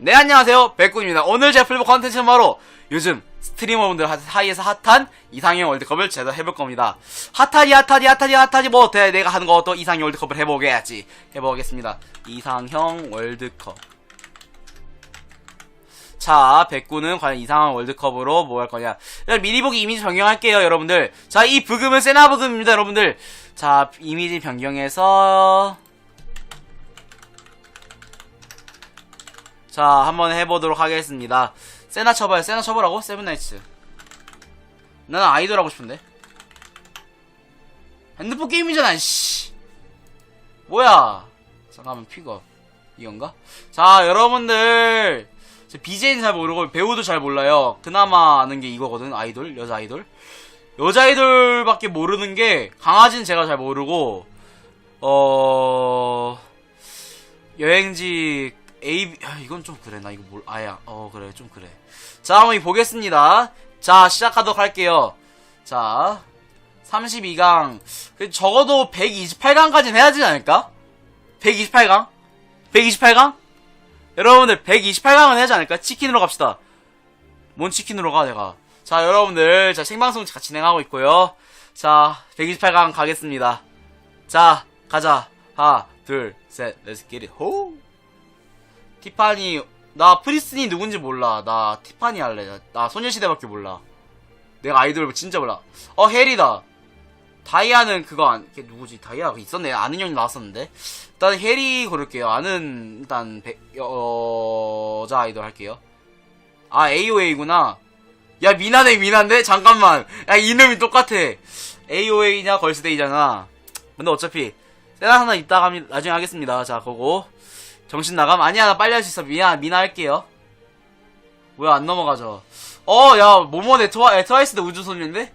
네 안녕하세요. 백군입니다. 오늘 제가 풀볼 컨텐츠는 바로 요즘 스트리머분들 사이에서 핫한 이상형 월드컵을 제가 해볼 겁니다. 핫하지 핫하지 핫하지 핫하지 뭐 어때? 내가 하는 것도 이상형 월드컵을 해보겠지. 해보겠습니다. 이상형 월드컵. 자, 백구는 과연 이상한 월드컵으로 뭐 할 거냐. 일단 미리 보기 이미지 변경할게요, 여러분들. 자, 이 부금은 세나 부금입니다, 여러분들. 자, 이미지 변경해서 자, 한번 해보도록 하겠습니다. 세나 쳐봐요. 세나 쳐보라고? 세븐나이츠. 나는 아이돌 하고 싶은데. 핸드폰 게임이잖아, 씨. 뭐야. 잠깐만, 픽업. 이건가? 자, 여러분들. BJ는 잘 모르고 배우도 잘 몰라요. 그나마 아는 게 이거거든. 아이돌, 여자 아이돌. 여자 아이돌밖에 모르는 게 강아지는 제가 잘 모르고 어 여행지 A 아, 이건 좀 그래. 나 이거 뭘 아야 어 그래. 좀 그래. 자 한번 보겠습니다. 자 시작하도록 할게요. 자 32강. 그 적어도 128강까지는 해야 되지 않을까? 128강? 128강? 여러분들 128강은 해야 지 않을까? 치킨으로 갑시다. 뭔 치킨으로 가 내가? 자 여러분들 자 생방송 같이 진행하고 있고요. 자 128강 가겠습니다. 자 가자. 하나 둘셋 렛츠 기릿 호 티파니 나 프리스니 누군지 몰라. 나 티파니 할래. 나, 나 소녀시대밖에 몰라. 내가 아이돌 진짜 몰라. 어 헬이다. 다이아는 그거 안 걔 누구지? 다이아가 있었네. 아는 형이 나왔었는데. 일단 헬이 고를게요. 아는 일단 배- 여자 아이돌 할게요. 아 AOA구나. 야 미나네 미나인데? 잠깐만. 야 이름이 똑같아. AOA냐? 걸스데이잖아. 근데 어차피 세나 하나 이따가 나중에 하겠습니다. 자 그거 정신 나감 아니야 나 빨리 할 수 있어. 미나 미나 할게요. 왜안 넘어가죠. 어야 모모 네 트와 에, 트와이스도 우주소녀인데?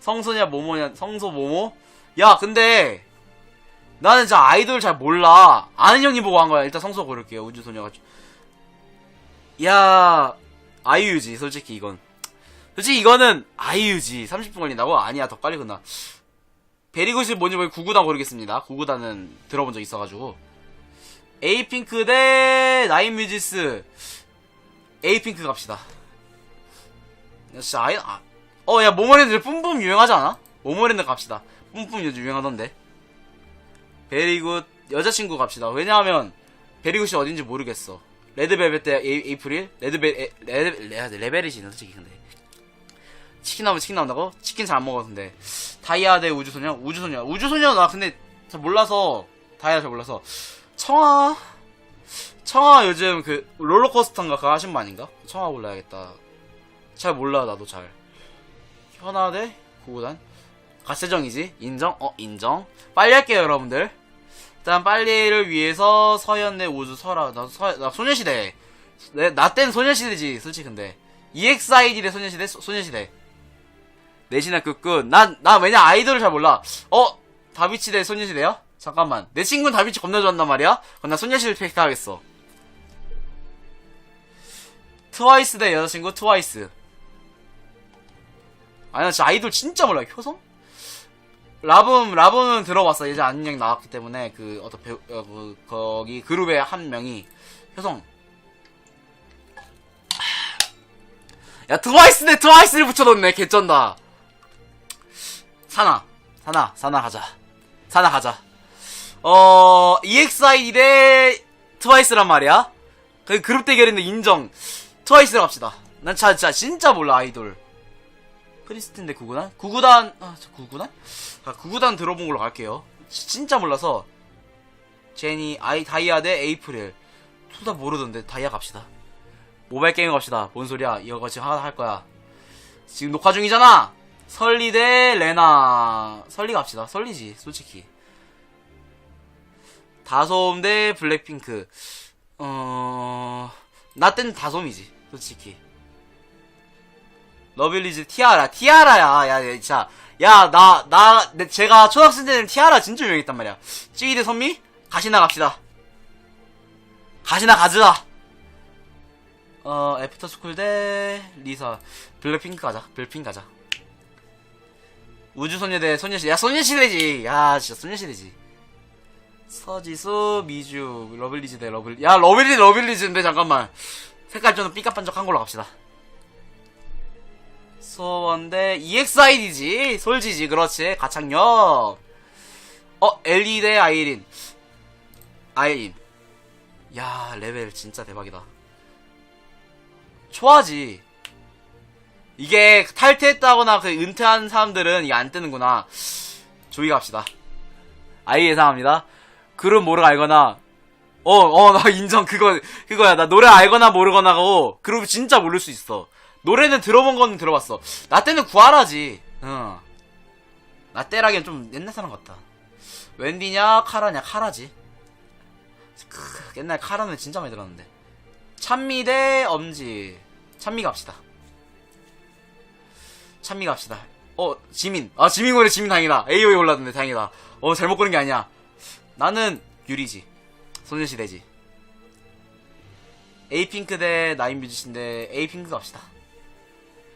성소냐 모모냐 성소 모모? 야 근데 나는 진짜 아이돌 잘 몰라. 아는 형이 보고 한 거야. 일단 성소 고를게요 우주소녀가. 야 아이유지 솔직히 이건. 솔직히 이거는 아이유지. 30분 걸린다고? 아니야 더 빨리 끝나. 베리굿이 뭔지 모르 구구단 고르겠습니다. 구구단은 들어본 적 있어가지고 에이핑크 대 나인뮤지스. 에이핑크 갑시다. 야, 진짜 아이 아, 어야 모모랜드 뿜뿜 유행하지 않아? 모모랜드 갑시다. 뿜뿜 요즘 유행하던데. 베리굿 여자친구 갑시다. 왜냐하면 베리굿이 어딘지 모르겠어. 레드벨벳 때 에이, 에이 프릴? 레드벨 에, 레드 레, 레벨이지 솔직히 근데. 치킨 나오면 치킨 나온다고? 치킨 잘 안 먹었는데. 다이아 대 우주소녀? 우주소녀. 우주소녀 나 근데 잘 몰라서 다이아 잘 몰라서 청아. 청아 요즘 그 롤러코스터인가 그거 하신 분 아닌가? 청아 골라야겠다. 잘 몰라 나도 잘. 현아 대 구구단. 가세정이지? 인정? 어 인정. 빨리 할게요 여러분들. 일단 빨리를 위해서 서현 대 우주 설아. 나, 서, 나 소녀시대. 내, 나 땐 소녀시대지 솔직히 근데. EXID 대 소녀시대? 소, 소녀시대. 내신의 끝끝. 난, 나 왜냐 아이돌을 잘 몰라. 어? 다비치 대 소녀시대야? 잠깐만. 내 친구는 다비치 겁나 좋아한단 말이야? 그럼 나 소녀시대 픽하겠어. 트와이스 대 여자친구 트와이스. 아니 나 진짜 아이돌 진짜 몰라. 효성? 라붐 라붐은 들어봤어. 예전 형이 나왔기 때문에 그 어떤 배우 어, 그 거기 그룹의 한 명이 효성. 야 트와이스 대 트와이스를 붙여놓네. 개쩐다. 사나 사나 사나 가자. 사나 가자 어 EXID 대 트와이스란 말이야 그 그룹 대결인데 인정 트와이스로 갑시다 난 자, 자, 진짜 몰라 아이돌 크리스틴 대 구구단? 구구단 아, 저 구구단? 아, 구구단 들어본 걸로 갈게요 지- 진짜 몰라서 제니 아이 다이아 대 에이프릴 둘 다 모르던데 다이아 갑시다 모바일 게임 갑시다. 뭔 소리야? 이거 지금 하나 할 거야. 지금 녹화 중이잖아. 설리 대 레나. 설리 갑시다. 설리지, 솔직히. 다솜 대 블랙핑크. 어, 나 땐 다솜이지, 솔직히. 러빌리즈 티아라. 티아라야. 야, 야, 진짜. 야, 나, 나, 내- 제가 초등학생 때는 티아라 진짜 유명했단 말이야. 찌기 대 선미? 가시나 갑시다. 가시나 가즈라. 어, 애프터스쿨 대 리사. 블랙핑크 가자. 블랙핑크 가자. 우주소녀 대 소녀시대. 야, 소녀시대지. 야, 진짜 소녀시대지. 서지수, 미주, 러블리즈 대 러블리. 야, 러블리, 러블리즈인데, 잠깐만. 색깔 좀 삐까반짝한 걸로 갑시다. 소원 대 EXID지. 솔지지, 그렇지. 가창력. 어, 엘리 대 아이린. 아이린. 야, 레벨 진짜 대박이다. 초하지. 이게 탈퇴했다거나 그 은퇴한 사람들은 이게 안 뜨는구나. 조이 갑시다. 아이 예상합니다. 그룹 모르고 알거나, 어, 어, 나 인정. 그거, 그거야. 나 노래 알거나 모르거나고, 그룹 진짜 모를 수 있어. 노래는 들어본 거는 들어봤어. 나 때는 구하라지. 응. 나 때라기엔 좀 옛날 사람 같다. 웬디냐, 카라냐, 카라지. 크, 옛날 카라는 진짜 많이 들었는데. 찬미 대 엄지. 찬미 갑시다. 찬미 갑시다. 어, 지민. 아, 지민 고래 지민 다행이다. AOE 올랐는데 다행이다. 어, 잘못 고른 게 아니야. 나는 유리지. 소녀시대지. 에이핑크 대 나인뮤지신데 에이핑크 갑시다.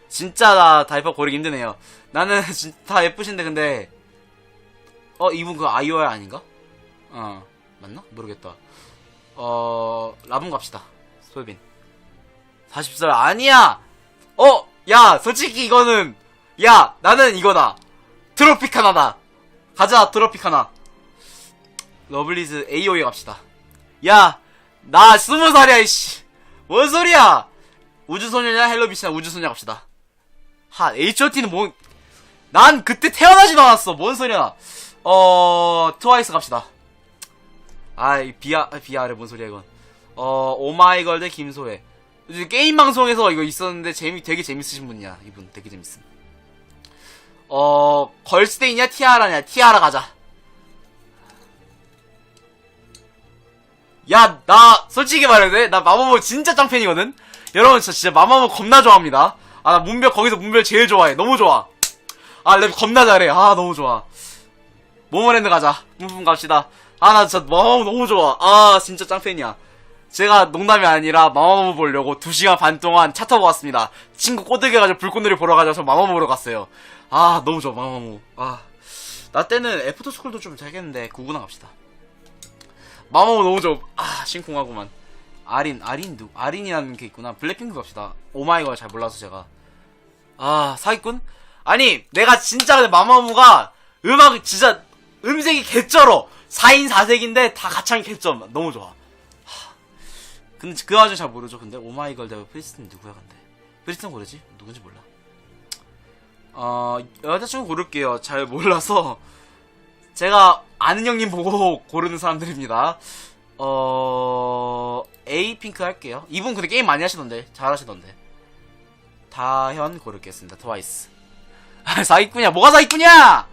진짜 나 다이퍼 고르기 힘드네요. 나는 진짜 다 예쁘신데 근데 어 이분 그 아이오야 아닌가? 어 맞나? 모르겠다. 어 라분 갑시다. 소유빈. 40살 아니야. 어, 야, 솔직히 이거는 야, 나는 이거다. 트로픽 하나다. 가자, 트로픽 하나. 러블리즈 AOE 갑시다. 야, 나 스무 살이야, 이씨. 뭔 소리야? 우주소녀냐, 헬로비시나 우주소녀 갑시다. 하, H.O.T는 뭐, 난 그때 태어나지도 않았어. 뭔 소리야. 어, 트와이스 갑시다. 아이, 비아, 아, 비아래, 뭔 소리야, 이건. 어, 오마이걸 대 김소혜. 게임 방송에서 이거 있었는데, 재미, 되게 재밌으신 분이야. 이분 되게 재밌음. 어, 걸스데이냐, 티아라냐, 티아라 가자. 야, 나, 솔직히 말해도 돼? 나 마모모 진짜 짱팬이거든? 여러분, 저 진짜 마모모 겁나 좋아합니다. 아, 나 문별, 거기서 문별 제일 좋아해. 너무 좋아. 아, 랩 겁나 잘해. 아, 너무 좋아. 모모랜드 가자. 문품 갑시다. 아, 나 진짜 마모모 너무 좋아. 아, 진짜 짱팬이야. 제가 농담이 아니라 마마무 보려고 2시간 반 동안 차 타고 왔습니다. 친구 꼬드겨 가지고 불꽃놀이 보러 가자서 마마무 보러 갔어요. 아, 너무 좋아, 마마무. 아. 나 때는 애프터스쿨도 좀 되겠는데, 구구나 갑시다. 마마무 너무 좋아. 아, 심쿵하구만. 아린, 아린 누, 아린이라는 게 있구나. 블랙핑크 갑시다. 오마이걸 잘 몰라서 제가. 아, 사기꾼? 아니, 내가 진짜 근데 마마무가 음악 진짜 음색이 개쩔어. 4인 4색인데 다 가창이 개쩔어. 너무 좋아. 근데 그 와중에 잘 모르죠. 근데 오마이걸 대고 프리스틴 누구야 근데? 프리스틴 고르지? 누군지 몰라. 어 여자친구 고를게요. 잘 몰라서 제가 아는 형님 보고 고르는 사람들입니다. 어 에이핑크 할게요. 이분 근데 게임 많이 하시던데 잘 하시던데. 다현 고르겠습니다. 트와이스. 아 사기꾼이야. 뭐가 사기꾼이야?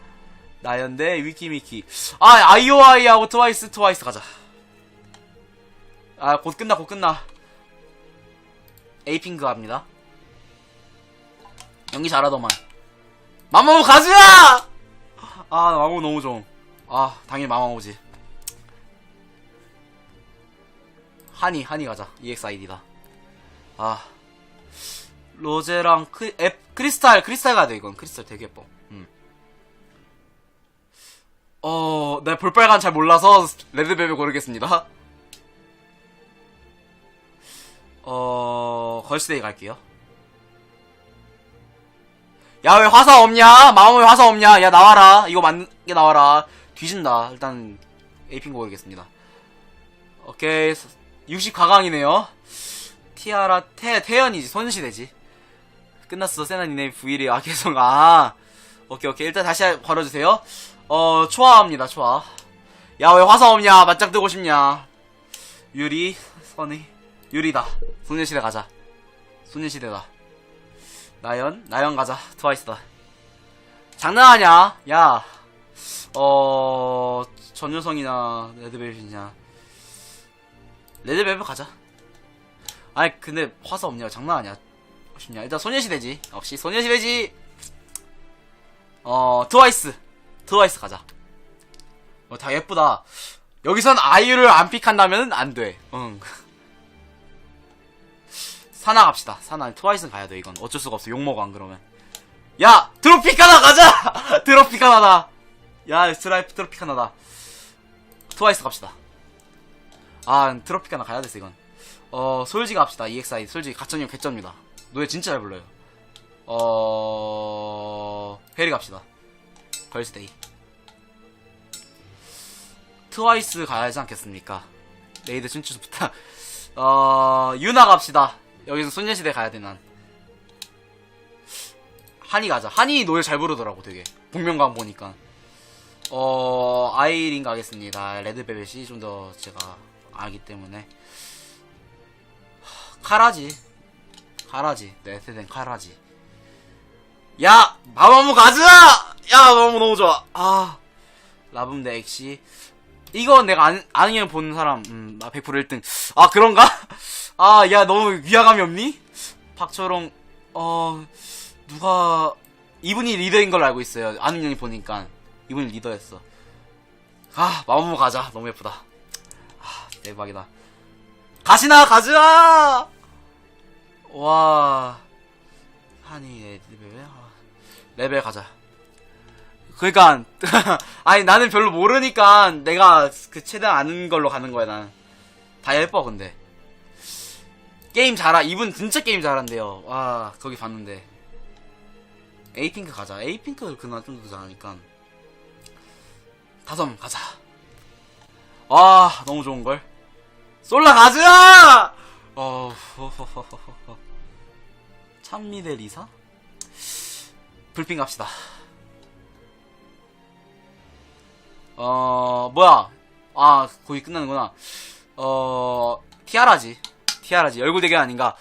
나연대 위키미키. 아 아이오아이하고 트와이스 트와이스 가자. 아, 곧 끝나, 곧 끝나. 에이핑크 합니다. 연기 잘하더만. 마마무 가즈야! 아, 나 마마무 너무 좋음. 아, 당연히 마마무지. 하니, 하니 가자. EXID다. 아. 로제랑 크, 앱, 크리스탈, 크리스탈 가야 돼, 이건. 크리스탈 되게 예뻐. 음. 어, 내 볼빨간 잘 몰라서 레드벨벳 고르겠습니다. 어, 걸스데이 갈게요. 야, 왜 화사 없냐? 마음에 화사 없냐? 야, 나와라. 이거 맞는 게 나와라. 뒤진다. 일단, 에이핑 고르겠습니다. 오케이. 60 가강이네요. 티아라, 태, 태연이지. 손시대지. 끝났어. 세나니네 V1이 아, 계속, 아. 오케이, 오케이. 일단 다시 걸어주세요. 어, 초아합니다, 초아. 야, 왜 화사 없냐? 맞짱 뜨고 싶냐? 유리, 선의. 유리다. 소녀시대 가자. 소녀시대다. 나연? 나연 가자. 트와이스다. 장난하냐? 야. 어, 전효성이나 레드벨벳이냐. 레드벨벳 가자. 아니, 근데 화사 없냐? 장난하냐? 싶냐? 일단 소녀시대지. 역시 소녀시대지. 어, 트와이스. 트와이스 가자. 어, 다 예쁘다. 여기선 아이유를 안 픽한다면 안 돼. 응. 사나 갑시다. 사나 트와이스는 가야 돼 이건 어쩔 수가 없어. 욕 먹어 안 그러면. 야 트로피카나 가자. 트로피카나다. 야 스트라이프 트로피카나다. 트와이스 갑시다. 아, 트로피카나 가야 됐어, 이건. 어, 솔지 갑시다. EXI. 솔지 가천형 개쩌입니다. 노래 진짜 잘 불러요. 어, 페리 갑시다. 걸스데이. 트와이스 가야 하지 않겠습니까? 레이드 춘추 부탁. 어, 유나 갑시다. 여기서 소녀시대 가야 돼, 난. 한이 가자. 한이 노래 잘 부르더라고, 되게. 복면가왕 보니까. 어, 아이린 가겠습니다. 레드벨벳이 좀 더 제가 알기 때문에. 하, 카라지. 카라지. 내 세대는 카라지. 야! 마마무 가자! 야, 너무 너무 좋아. 아. 라붐 대 엑시. 이거 내가 아는, 아는 형 보는 사람, 음, 나 100% 1등. 아, 그런가? 아, 야, 너무 위화감이 없니? 박초롱, 어, 누가, 이분이 리더인 걸로 알고 있어요. 아는 형이 보니까. 이분이 리더였어. 아, 마법무 가자. 너무 예쁘다. 아, 대박이다. 가시나, 가자! 와. 한이, 레벨, 아, 레벨 가자. 그니까, 아니, 나는 별로 모르니까 내가 그 최대한 아는 걸로 가는 거야, 난. 다 예뻐, 근데. 게임 잘하, 이분 진짜 게임 잘한대요. 와, 거기 봤는데. 에이핑크 가자. 에이핑크 그나 좀더 잘하니까. 다솜 가자. 와, 너무 좋은걸? 솔라 가자! 어, 호호호호호. 찬미 대 리사? 불핑 갑시다. 어, 뭐야. 아, 거기 끝나는구나. 어, 티아라지. 티아라지. 얼굴 대결 아닌가.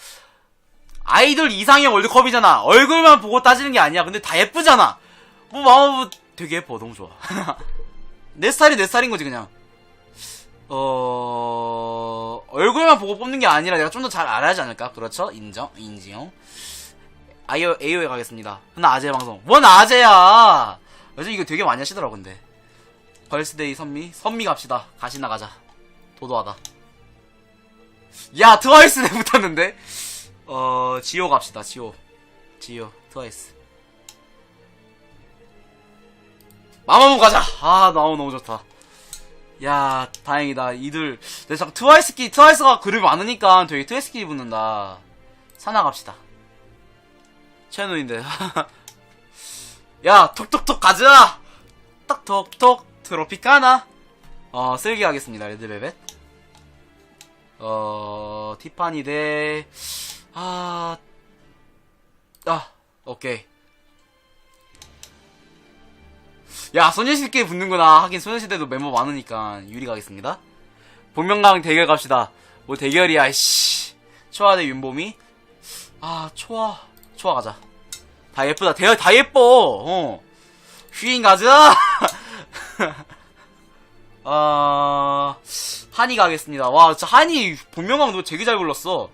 아이돌 이상형 월드컵이잖아. 얼굴만 보고 따지는 게 아니야. 근데 다 예쁘잖아. 뭐, 마법 되게 예뻐. 너무 좋아. 내 스타일이 내 스타일인 거지, 그냥. 어, 얼굴만 보고 뽑는 게 아니라 내가 좀 더 잘 알아야 하지 않을까? 그렇죠? 인정, 인지용. 아이오, AO에 가겠습니다. 흔한 아재 방송. 뭔 아재야! 요즘 이거 되게 많이 하시더라고, 근데. 벌스데이 선미? 선미 갑시다. 가시나 가자. 도도하다. 야, 트와이스네 붙었는데? 어, 지오 갑시다, 지오. 지오, 트와이스. 마마무 가자! 아, 너무 너무 좋다. 야, 다행이다. 이들, 내 자꾸 트와이스끼리, 트와이스가 그룹이 많으니까 되게 트와이스끼리 붙는다. 사나 갑시다. 채널인데. 야, 톡톡톡 가자! 톡톡톡, 트로피카나. 어, 쓸기 하겠습니다, 레드벨벳. 어, 티파니 대, 아, 아, 오케이. 야, 소녀시대끼리 붙는구나. 하긴 소녀시대도 멤버 많으니까 유리 가겠습니다. 본명강 대결 갑시다. 뭐 대결이야, 씨. 초아 대 윤봄이. 아, 초아. 초아 가자. 다 예쁘다. 대열 다 예뻐. 어. 휘인 가자. 아, 한이 가겠습니다. 와, 진짜 한이 본명강 도 되게 잘 불렀어.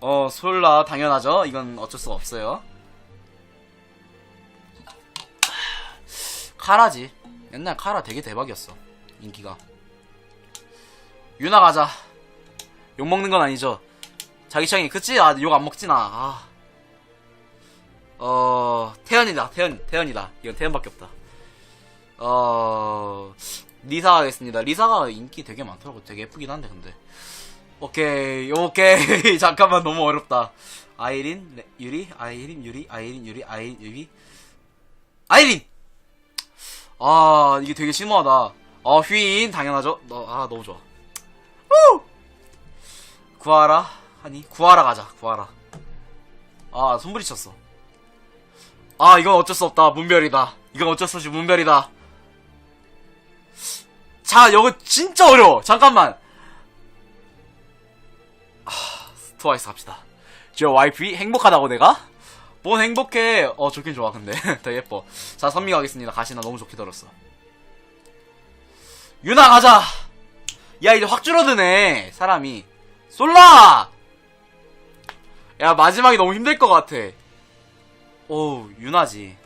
어, 솔라 당연하죠. 이건 어쩔 수가 없어요. 카라지. 옛날 카라 되게 대박이었어. 인기가. 유나 가자. 욕 먹는 건 아니죠. 자기 취향이 그치? 아, 욕 안 먹지 나. 아. 어, 태연이다. 태연, 태연이다. 이건 태연밖에 없다. 어, 리사 가겠습니다. 리사가 인기 되게 많더라고. 되게 예쁘긴 한데, 근데. 오케이, 오케이. 잠깐만, 너무 어렵다. 아이린, 레- 유리, 아이린, 유리, 아이린, 유리, 아이린, 유리. 아이린! 아, 이게 되게 심오하다. 어, 휘인, 당연하죠. 너, 아, 너무 좋아. 우! 구하라, 하니? 구하라 가자, 구하라. 아, 손부리쳤어. 아, 이건 어쩔 수 없다. 문별이다. 이건 어쩔 수 없이 문별이다. 자, 이거 진짜 어려워. 잠깐만. 아, 트와이스 갑시다. 저 와이프이 행복하다고 내가? 뭔 행복해. 어, 좋긴 좋아, 근데. 더 예뻐. 자, 선미 가겠습니다. 가시나 너무 좋게 들었어. 유나 가자! 야, 이제 확 줄어드네. 사람이. 솔라! 야, 마지막이 너무 힘들 것 같아. 오, 유나지.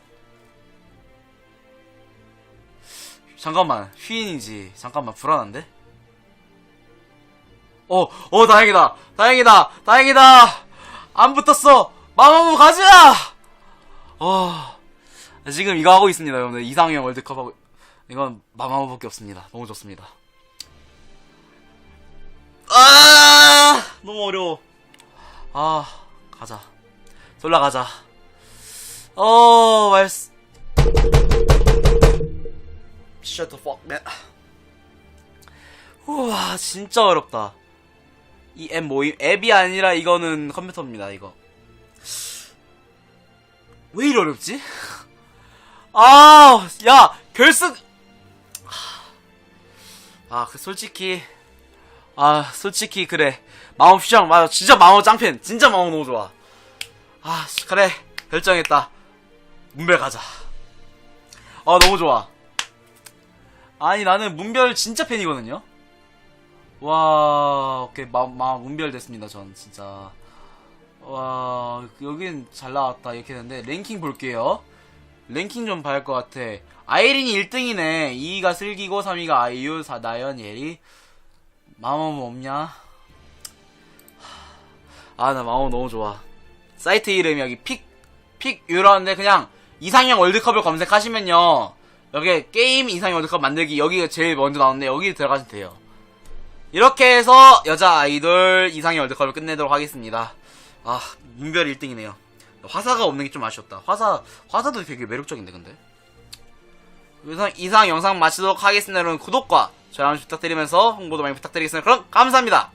잠깐만, 휘인이지. 잠깐만, 불안한데? 어, 어, 다행이다. 다행이다. 다행이다. 안 붙었어. 마마무 가자! 어, 지금 이거 하고 있습니다, 여러분들. 이상형 월드컵 하고, 이건 마마무밖에 없습니다. 너무 좋습니다. 아 너무 어려워 아 가자 솔라 가자 어 말스 Shut the fuck man 우와 진짜 어렵다 이 앱 모임 앱이 아니라 이거는 컴퓨터입니다 이거 왜 이리 어렵지? 아, 야, 결승. 아, 그 솔직히, 아, 솔직히 그래. 마법 시장 맞아, 진짜 마법 짱팬, 진짜 마법 너무 좋아. 아, 씨, 그래, 결정했다. 문별 가자. 아, 너무 좋아. 아니, 나는 문별 진짜 팬이거든요. 와, 오케이, 마, 마, 문별 됐습니다, 전, 진짜. 와, 여긴 잘 나왔다. 이렇게 되는데, 랭킹 볼게요. 랭킹 좀 봐야 할 것 같아. 아이린이 1등이네. 2위가 슬기고, 3위가 아이유, 4, 나연, 예리. 마모모 없냐? 아, 나 마모모 너무 좋아. 사이트 이름이 여기 픽, 픽, 유라인데 그냥 이상형 월드컵을 검색하시면요. 여기 게임 이상형 월드컵 만들기 여기가 제일 먼저 나오는데 여기 들어가시면 돼요. 이렇게 해서 여자 아이돌 이상형 월드컵을 끝내도록 하겠습니다. 아, 문별 1등이네요. 화사가 없는 게 좀 아쉬웠다. 화사, 화사도 되게 매력적인데, 근데. 이상, 이상 영상 마치도록 하겠습니다. 여러분, 구독과 좋아요 부탁드리면서 홍보도 많이 부탁드리겠습니다. 그럼, 감사합니다!